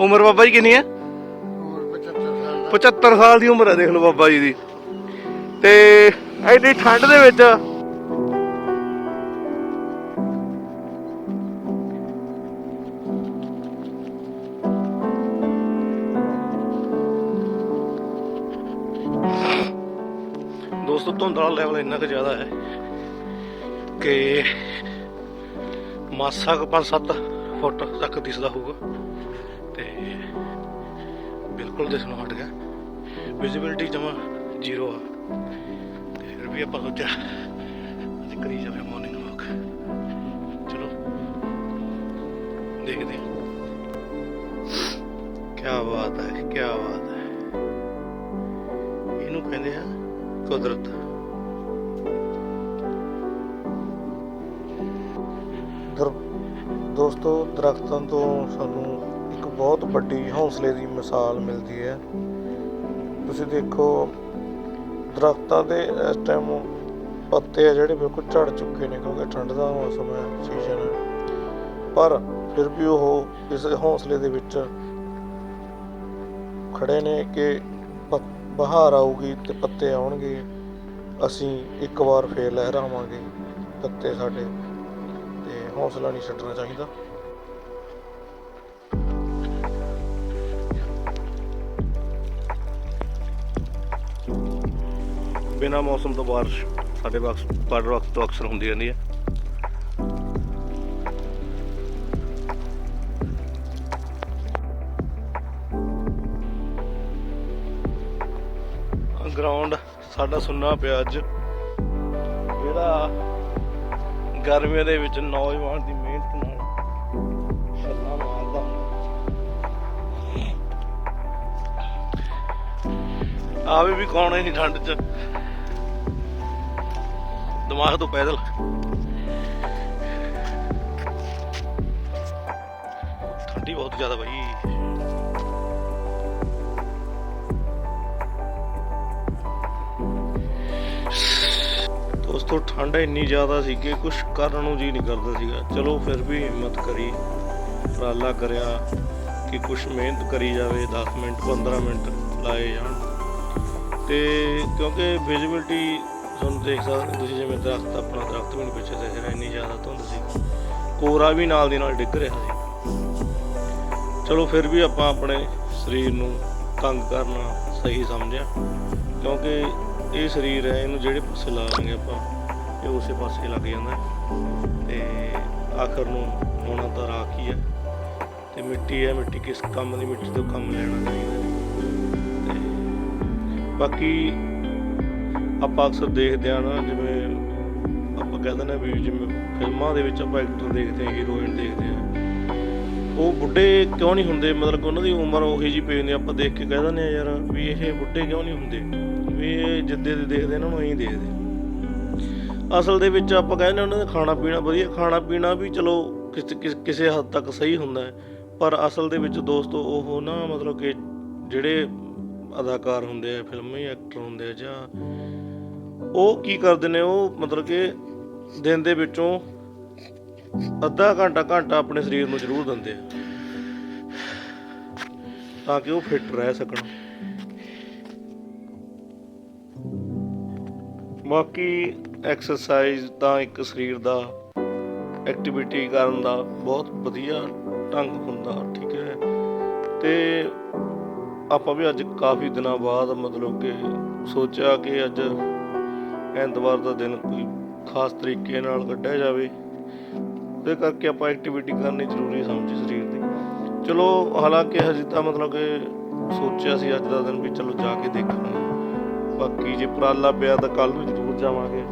ਉਮਰ ਬਾਬਾ ਜੀ ਕਿੰਨੀ ਹੈ? ਹੋਰ 75 ਸਾਲ ਦਾ 75 ਸਾਲ ਦੀ ਉਮਰ ਹੈ, ਦੇਖ ਲਓ ਬਾਬਾ ਜੀ ਦੀ। ਤੇ ਐਡੀ ਠੰਡ ਦੇ ਵਿੱਚ ਦੋਸਤੋ, ਧੁੰਦ ਵਾਲਾ ਲੈਵਲ ਇੰਨਾ ਕੁ ਜ਼ਿਆਦਾ ਹੈ ਕਿ ਮਾਸਾ ਕੁ 5-7 ਫੁੱਟ ਤੱਕ ਦਿਸਦਾ ਹੋਊਗਾ। ਤੇ ਬਿਲਕੁਲ ਦਿਸਣੋਂ ਹਟ ਗਿਆ। ਵਿਜ਼ਿਬਿਲਟੀ ਜਮਾ ਜ਼ੀਰੋ ਆ। ਤੇ ਫਿਰ ਵੀ ਆਪਾਂ ਸੋਚਿਆ, ਅੱਜ ਕਰੀ ਜਾਵੇ ਮਾਰਨਿੰਗ ਵਾਕ ਚਲੋ, ਦੇਖਦੇ ਹਾਂ। ਕੀ ਬਾਤ ਹੈ ਕੀ ਬਾਤ ਹੈ। ਇਹਨੂੰ ਕਹਿੰਦੇ ਆ ਕੁਦਰਤ। ਦੋਸਤੋ, ਦਰਖਤਾਂ ਤੋਂ ਸਾਨੂੰ ਬਹੁਤ ਵੱਡੀ ਹੌਸਲੇ ਦੀ ਮਿਸਾਲ ਮਿਲਦੀ ਹੈ। ਤੁਸੀਂ ਦੇਖੋ, ਦਰਖਤਾਂ ਦੇ ਇਸ ਟਾਈਮ ਪੱਤੇ ਆ ਜਿਹੜੇ ਬਿਲਕੁਲ ਝੜ ਚੁੱਕੇ ਨੇ ਕਿਉਂਕਿ ਠੰਡ ਦਾ ਮੌਸਮ ਹੈ ਸੀਜ਼ਨ ਹੈ। ਪਰ ਫਿਰ ਵੀ ਉਹ ਇਸ ਹੌਸਲੇ ਦੇ ਵਿੱਚ ਖੜੇ ਨੇ ਕਿ ਪ- ਬਹਾਰ ਆਊਗੀ ਤੇ ਪੱਤੇ ਆਉਣਗੇ। ਅਸੀਂ ਇੱਕ ਵਾਰ ਫੇਰ ਲਹਿਰਾਵਾਂਗੇ ਪੱਤੇ ਸਾਡੇ ਤੇ ਹੌਸਲਾ ਨਹੀਂ ਛੱਡਣਾ ਚਾਹੀਦਾ। ਬਿਨਾ ਮੌਸਮ ਤੋਂ ਬਾਰਿਸ਼ ਸਾਡੇ ਵਕਤ ਪਰ ਵਕਤ ਤੋਂ ਅਕਸਰ ਹੁੰਦੀ ਰਹਿੰਦੀ ਹੈ। ਗਰਾਊਂਡ ਸਾਡਾ ਸੁੰਨਾ ਪਿਆ ਅੱਜ। ਜਿਹੜਾ ਗਰਮੀਆਂ ਦੇ ਵਿੱਚ ਨੌਜਵਾਨ ਦੀ ਮਿਹਨਤ ਨਾਲ ਆਵੇ ਵੀ ਕੌਣ ਨਹੀਂ ਠੰਡ 'ਚ? ਦਿਮਾਗ ਤੋਂ ਪੈਦਲ। ਠੰਡੀ ਬਹੁਤ ਜ਼ਿਆਦਾ ਭਾਈ ਦੋਸਤੋ, ਠੰਡ ਇੰਨੀ ਜ਼ਿਆਦਾ ਸੀ ਕਿ ਕੁਝ ਕਰਨ ਨੂੰ ਜੀ ਨਹੀਂ ਕਰਦਾ ਸੀਗਾ। ਚਲੋ ਫਿਰ ਵੀ ਹਿੰਮਤ ਕਰੀ, ਉਪਰਾਲਾ ਕਰਿਆ ਕਿ ਕੁਝ ਮਿਹਨਤ ਕਰੀ ਜਾਵੇ 10 ਮਿੰਟ 15 ਮਿੰਟ ਲਾਏ ਜਾਣ। ਤੇ ਕਿਉਂਕਿ ਵਿਜ਼ਿਬਿਲਟੀ ਤੁਹਾਨੂੰ ਦੇਖ ਸਕਦੇ ਤੁਸੀਂ ਜਿਵੇਂ ਦਰਖਤ, ਆਪਣਾ ਦਰਖਤ ਵੀ ਨਹੀਂ ਪਿੱਛੇ ਦਿਖ ਰਿਹਾ ਇੰਨੀ ਜ਼ਿਆਦਾ ਧੁੰਦ ਸੀ। ਕੋਰਾ ਵੀ ਨਾਲ ਦੀ ਨਾਲ ਡਿੱਗ ਰਿਹਾ ਸੀ। ਚਲੋ ਫਿਰ ਵੀ ਆਪਾਂ ਆਪਣੇ ਸਰੀਰ ਨੂੰ ਤੰਗ ਕਰਨਾ ਸਹੀ ਸਮਝਿਆ, ਕਿਉਂਕਿ ਇਹ ਸਰੀਰ ਹੈ, ਇਹਨੂੰ ਜਿਹੜੇ ਪਾਸੇ ਲਾਵਾਂਗੇ ਆਪਾਂ, ਇਹ ਉਸੇ ਪਾਸੇ ਲੱਗ ਜਾਂਦਾ ਹੈ। ਤੇ ਆਖਰ ਨੂੰ ਹੋਣਾ ਤਾਂ ਰਾਖ ਹੀ। ਹੈ ਤੇ ਮਿੱਟੀ ਹੈ, ਮਿੱਟੀ ਕਿਸ ਕੰਮ ਦੀ, ਮਿੱਟੀ ਤੋਂ ਕੰਮ ਲੈਣਾ ਚਾਹੀਦਾ ਬਾਕੀ ਆਪਾਂ ਅਕਸਰ ਦੇਖਦੇ ਆ ਨਾ, ਜਿਵੇਂ ਆਪਾਂ ਕਹਿੰਦੇ ਨੇ ਵੀ ਜਿਵੇਂ ਫਿਲਮਾਂ ਦੇ ਵਿੱਚ ਆਪਾਂ ਐਕਟਰ ਦੇਖਦੇ ਆ ਹੀਰੋਇਨ ਦੇਖਦੇ ਆ। ਉਹ ਬੁੱਢੇ ਕਿਉਂ ਨਹੀਂ ਹੁੰਦੇ? ਮਤਲਬ ਕਿ ਉਹਨਾਂ ਦੀ ਉਮਰ ਉਹੀ ਜੀ ਪਈ ਹੁੰਦੀ ਆਪਾਂ ਦੇਖ ਕੇ ਕਹਿ ਦਿੰਦੇ ਆ ਯਾਰ ਵੀ ਇਹ ਬੁੱਢੇ ਕਿਉਂ ਨਹੀਂ ਹੁੰਦੇ? ਵੀ ਇਹ ਜਿੱਦੇ ਦੇ ਦੇਖਦੇ ਇਹਨਾਂ ਨੂੰ ਐਂ ਦੇਖਦੇ ਅਸਲ ਦੇ ਵਿੱਚ ਆਪਾਂ ਕਹਿੰਦੇ ਉਹਨਾਂ ਦਾ ਖਾਣਾ ਪੀਣਾ ਵਧੀਆ, ਖਾਣਾ ਪੀਣਾ ਵੀ ਚਲੋ ਕਿਸ- ਕਿਸੇ ਹੱਦ ਤੱਕ ਸਹੀ ਹੁੰਦਾ ਪਰ ਅਸਲ ਦੇ ਵਿੱਚ ਦੋਸਤੋ, ਉਹ ਨਾ ਮਤਲਬ ਕਿ ਜਿਹੜੇ ਅਦਾਕਾਰ ਹੁੰਦੇ ਆ, ਫਿਲਮੀ ਐਕਟਰ ਹੁੰਦੇ ਆ ਜਾਂ ਉਹ ਕੀ ਕਰਦੇ ਨੇ, ਉਹ ਮਤਲਬ ਕਿ ਦਿਨ ਦੇ ਵਿੱਚੋਂ ਅੱਧਾ ਘੰਟਾ ਘੰਟਾ ਆਪਣੇ ਸਰੀਰ ਨੂੰ ਜ਼ਰੂਰ ਦਿੰਦੇ ਆ ਤਾਂ ਕਿ ਉਹ ਫਿੱਟ ਰਹਿ ਸਕਣ। ਬਾਕੀ ਐਕਸਰਸਾਈਜ਼ ਤਾਂ ਇੱਕ ਸਰੀਰ ਦਾ ਐਕਟੀਵਿਟੀ ਕਰਨ ਦਾ ਬਹੁਤ ਵਧੀਆ ਢੰਗ ਹੁੰਦਾ, ਠੀਕ ਹੈ। ਤੇ ਆਪਾਂ ਵੀ ਅੱਜ ਕਾਫੀ ਦਿਨਾਂ ਬਾਅਦ ਮਤਲਬ ਕਿ ਸੋਚਿਆ ਕਿ ਅੱਜ ਐਤਵਾਰ ਦਾ ਦਿਨ ਕੋਈ ਖਾਸ ਤਰੀਕੇ ਨਾਲ ਕੱਢਿਆ ਜਾਵੇ। ਉਹਦੇ ਕਰਕੇ ਆਪਾਂ ਐਕਟੀਵਿਟੀ ਕਰਨੀ ਜ਼ਰੂਰੀ ਸਮਝੀ ਸਰੀਰ ਦੀ। ਚਲੋ, ਹਾਲਾਂਕਿ ਹਜੇ ਤਾਂ ਮਤਲਬ ਕਿ ਸੋਚਿਆ ਸੀ ਅੱਜ ਦਾ ਦਿਨ ਵੀ ਚਲੋ ਜਾ ਕੇ ਦੇਖਾਂਗੇ। ਬਾਕੀ ਜੇ ਉਪਰਾਲਾ ਪਿਆ ਤਾਂ ਕੱਲ ਨੂੰ ਜ਼ਰੂਰ ਜਾਵਾਂਗੇ।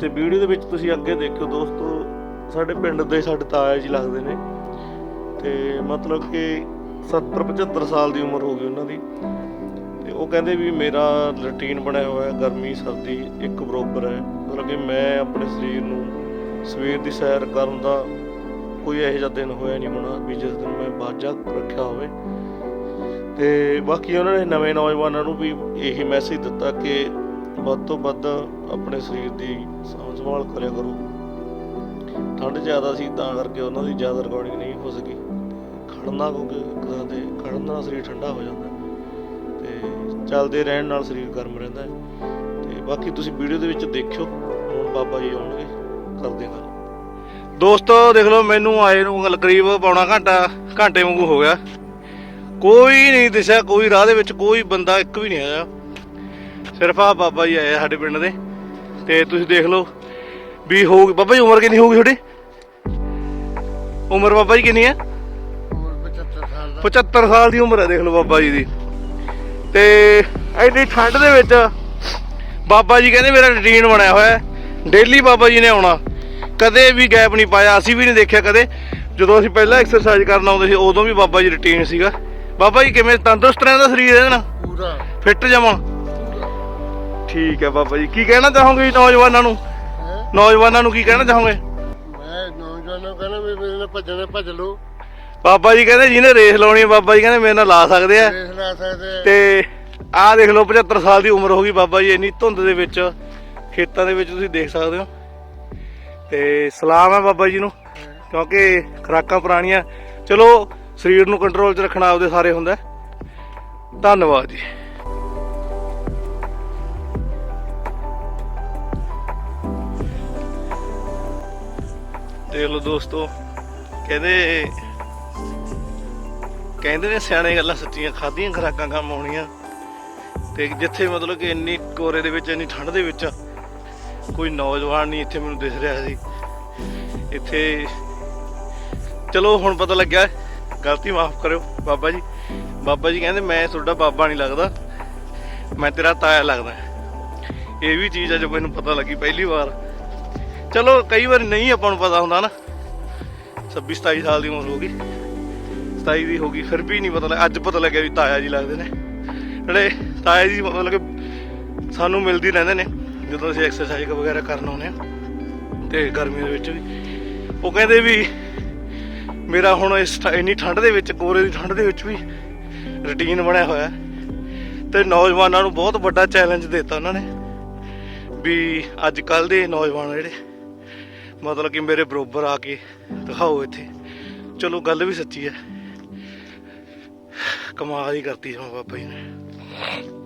ਤੇ ਵੀਡੀਓ ਦੇ ਵਿੱਚ ਤੁਸੀਂ ਅੱਗੇ ਦੇਖਿਓ ਦੋਸਤੋ, ਸਾਡੇ ਪਿੰਡ ਦੇ ਸਾਡੇ ਤਾਇਆ ਜੀ ਲੱਗਦੇ ਨੇ। ਤੇ ਮਤਲਬ ਕਿ 70 75 ਸਾਲ ਦੀ ਉਮਰ ਹੋ ਗਈ ਉਹਨਾਂ ਦੀ। ਤੇ ਉਹ ਕਹਿੰਦੇ ਵੀ ਮੇਰਾ ਰੁਟੀਨ ਬਣਿਆ ਹੋਇਆ ਹੈ, ਗਰਮੀ, ਸਰਦੀ ਇੱਕ ਬਰੋਬਰ ਹੈ। ਮਤਲਬ ਕਿ ਮੈਂ ਆਪਣੇ ਸਰੀਰ ਨੂੰ ਸਵੇਰ ਦੀ ਸੈਰ ਕਰਨ ਦਾ ਕੋਈ ਇਹੋ ਜਿਹਾ ਦਿਨ ਹੋਇਆ ਨਹੀਂ ਹੋਣਾ ਵੀ ਜਿਸ ਦਿਨ ਮੈਂ ਬਾਜਾ ਰੱਖਿਆ ਹੋਵੇ। ਤੇ ਬਾਕੀ ਉਹਨਾਂ ਨੇ ਨਵੇਂ ਨੌਜਵਾਨਾਂ ਨੂੰ ਵੀ ਇਹੀ ਮੈਸੇਜ ਦਿੱਤਾ ਕਿ ਵੱਧ ਤੋਂ ਵੱਧ ਆਪਣੇ ਸਰੀਰ ਦੀ ਸਾਂਭ ਸੰਭਾਲ ਕਰਿਆ ਕਰੋ। ਠੰਡ ਜ਼ਿਆਦਾ ਸੀ ਤਾਂ ਕਰਕੇ ਉਹਨਾਂ ਦੀ ਜ਼ਿਆਦਾ ਰਿਕਾਰਡਿੰਗ ਨਹੀਂ ਹੋ ਸਕੀ। ਖੜਨਾ ਕਿਉਂਕਿ ਇੱਕ ਦੇ ਖੜਨ ਨਾਲ ਸਰੀਰ ਠੰਡਾ ਹੋ ਜਾਂਦਾ ਤੇ ਚੱਲਦੇ ਰਹਿਣ ਨਾਲ ਸਰੀਰ ਗਰਮ ਰਹਿੰਦਾ ਹੈ ਤੇ ਬਾਕੀ ਤੁਸੀਂ ਵੀਡੀਓ ਦੇ ਵਿੱਚ ਦੇਖਿਓ, ਹੁਣ ਬਾਬਾ ਜੀ ਆਉਣਗੇ, ਕਰਦੇ ਗੱਲ। ਦੋਸਤੋ, ਦੇਖ ਲਓ, ਮੈਨੂੰ ਆਏ ਨੂੰ ਗੱਲ ਕਰੀਬ ਪੌਣਾ ਘੰਟਾ, ਘੰਟੇ ਵਾਂਗੂ ਹੋ ਗਿਆ। ਕੋਈ ਨਹੀਂ ਦਿਸਿਆ, ਕੋਈ ਰਾਹ ਦੇ ਵਿੱਚ ਕੋਈ ਬੰਦਾ ਇੱਕ ਵੀ ਨਹੀਂ ਆਇਆ। ਸਿਰਫ ਆ ਬਾਬਾ ਜੀ ਆਏ ਸਾਡੇ ਪਿੰਡ ਦੇ। ਤੇ ਤੁਸੀਂ ਦੇਖ ਲਓ ਵੀ ਹੋਊਗੀ ਬਾਬਾ ਜੀ ਉਮਰ ਕਿੰਨੀ ਹੋਊਗੀ ਤੁਹਾਡੀ? ਉਮਰ ਬਾਬਾ ਜੀ ਕਿੰਨੀ ਹੈ? 75 ਸਾਲ ਦਾ 75 ਸਾਲ ਦੀ ਉਮਰ ਹੈ ਦੇਖ ਲਓ ਬਾਬਾ ਜੀ ਦੀ। ਤੇ ਐਡੀ ਠੰਡ ਦੇ ਵਿੱਚ ਬਾਬਾ ਜੀ ਕਹਿੰਦੇ ਮੇਰਾ ਰੁਟੀਨ ਬਣਿਆ ਹੋਇਆ ਹੈ। ਡੇਲੀ ਬਾਬਾ ਜੀ ਨੇ ਆਉਣਾ। ਕਦੇ ਵੀ ਗੈਪ ਨਹੀਂ ਪਾਇਆ ਅਸੀਂ ਵੀ ਨਹੀਂ ਦੇਖਿਆ ਕਦੇ। ਜਦੋਂ ਅਸੀਂ ਪਹਿਲਾਂ ਐਕਸਰਸਾਈਜ਼ ਕਰਨ ਆਉਂਦੇ ਸੀ ਉਦੋਂ ਵੀ ਬਾਬਾ ਜੀ ਰੁਟੀਨ ਸੀਗਾ। ਬਾਬਾ ਜੀ ਕਿਵੇਂ ਤੰਦਰੁਸਤ ਰਹਿੰਦਾ ਸਰੀਰ ਇਹਦੇ ਨਾਲ? ਪੂਰਾ। ਫਿੱਟ ਜਮਾਂ ਠੀਕ ਹੈ ਬਾਬਾ ਜੀ। ਕੀ ਕਹਿਣਾ ਚਾਹੋਗੇ ਨੌਜਵਾਨਾਂ ਨੂੰ? ਨੌਜਵਾਨਾਂ ਨੂੰ ਕੀ ਕਹਿਣਾ ਚਾਹੋਗੇ? ਮੈਂ ਨੌਜਵਾਨਾਂ ਨੂੰ ਕਹਿੰਦਾ ਵੀ ਭੱਜਣਾ ਭੱਜ ਲਓ। ਬਾਬਾ ਜੀ ਕਹਿੰਦੇ ਜਿਹਨੇ ਰੇਸ ਲਾਉਣੀ ਹੈ ਬਾਬਾ ਜੀ ਕਹਿੰਦੇ ਮੇਰੇ ਨਾਲ ਲਾ ਸਕਦੇ ਆ ਰੇਸ ਲਾ ਸਕਦੇ ਆ। ਤੇ ਆਹ ਦੇਖ ਲਓ 75 ਸਾਲ ਦੀ ਉਮਰ ਹੋ ਗਈ ਬਾਬਾ ਜੀ ਇੰਨੀ ਧੁੰਦ ਦੇ ਵਿੱਚ ਖੇਤਾਂ ਦੇ ਵਿੱਚ ਤੁਸੀਂ ਦੇਖ ਸਕਦੇ ਹੋ ਤੇ ਸਲਾਮ ਹੈ ਬਾਬਾ ਜੀ ਨੂੰ ਕਿਉਂਕਿ ਖੁਰਾਕਾਂ ਪੁਰਾਣੀਆਂ ਚਲੋ ਸਰੀਰ ਨੂੰ ਕੰਟਰੋਲ 'ਚ ਰੱਖਣਾ ਆਪਦੇ ਸਾਰੇ ਹੁੰਦਾ ਹੈ। ਧੰਨਵਾਦ ਜੀ ਦੇਖ ਲਓ ਦੋਸਤੋ ਕਹਿੰਦੇ ਕਹਿੰਦੇ ਨੇ ਸਿਆਣੇ ਗੱਲਾਂ ਸੱਚੀਆਂ, ਖਾਧੀਆਂ ਖਰਾਕਾਂ ਕੰਮ ਆਉਣੀਆਂ। ਤੇ ਜਿੱਥੇ ਮਤਲਬ ਕਿ ਇੰਨੀ ਕੋਰੇ ਦੇ ਵਿੱਚ, ਇੰਨੀ ਠੰਡ ਦੇ ਵਿੱਚ ਕੋਈ ਨੌਜਵਾਨ ਨਹੀਂ ਇੱਥੇ ਮੈਨੂੰ ਦਿਖ ਰਿਹਾ ਸੀ। ਇੱਥੇ ਚਲੋ, ਹੁਣ ਪਤਾ ਲੱਗਿਆ, ਗਲਤੀ ਮਾਫ ਕਰਿਓ ਬਾਬਾ ਜੀ। ਬਾਬਾ ਜੀ ਕਹਿੰਦੇ, ਮੈਂ ਤੁਹਾਡਾ ਬਾਬਾ ਨਹੀਂ ਲੱਗਦਾ, ਮੈਂ ਤੇਰਾ ਤਾਇਆ ਲੱਗਦਾ ਇਹ ਵੀ ਚੀਜ਼ ਆ ਜੋ ਮੈਨੂੰ ਪਤਾ ਲੱਗੀ ਪਹਿਲੀ ਵਾਰ। ਚਲੋ, ਕਈ ਵਾਰ ਨਹੀਂ ਆਪਾਂ ਨੂੰ ਪਤਾ ਹੁੰਦਾ ਨਾ। 26 27 ਸਾਲ ਦੀ ਉਮਰ ਹੋ ਗਈ। 27 ਦੀ ਹੋ ਗਈ, ਫਿਰ ਵੀ ਨਹੀਂ ਪਤਾ ਲੱਗਾ, ਅੱਜ ਪਤਾ ਲੱਗਿਆ ਵੀ ਤਾਇਆ ਜੀ ਲੱਗਦੇ ਨੇ। ਜਿਹੜੇ ਤਾਇਆ ਜੀ ਮਤਲਬ ਕਿ ਸਾਨੂੰ ਮਿਲਦੀ ਰਹਿੰਦੇ ਨੇ, ਜਦੋਂ ਅਸੀਂ ਐਕਸਰਸਾਈਜ਼ ਵਗੈਰਾ ਕਰਨ ਆਉਂਦੇ ਆ ਤੇ ਗਰਮੀ ਦੇ ਵਿੱਚ ਵੀ। ਉਹ ਕਹਿੰਦੇ ਵੀ ਮੇਰਾ ਹੁਣ ਇਸ ਇੰਨੀ ਠੰਡ ਦੇ ਵਿੱਚ, ਕੋਰੇ ਦੀ ਠੰਡ ਦੇ ਵਿੱਚ ਵੀ ਰੁਟੀਨ ਬਣਿਆ ਹੋਇਆ ਹੈ। ਤੇ ਨੌਜਵਾਨਾਂ ਨੂੰ ਬਹੁਤ ਵੱਡਾ ਚੈਲੰਜ ਦਿੱਤਾ ਉਹਨਾਂ ਨੇ ਵੀ ਅੱਜ ਕੱਲ ਦੇ ਨੌਜਵਾਨ ਜਿਹੜੇ, ਮਤਲਬ ਕਿ ਮੇਰੇ ਬਰੋਬਰ ਆ ਕੇ ਦਿਖਾਓ ਇੱਥੇ। ਚਲੋ ਗੱਲ ਵੀ ਸੱਚੀ ਹੈ। ਕਮਾਲ ਹੀ ਕਰਤੀ ਜਮਾ ਬਾਬਾ ਜੀ ਨੇ।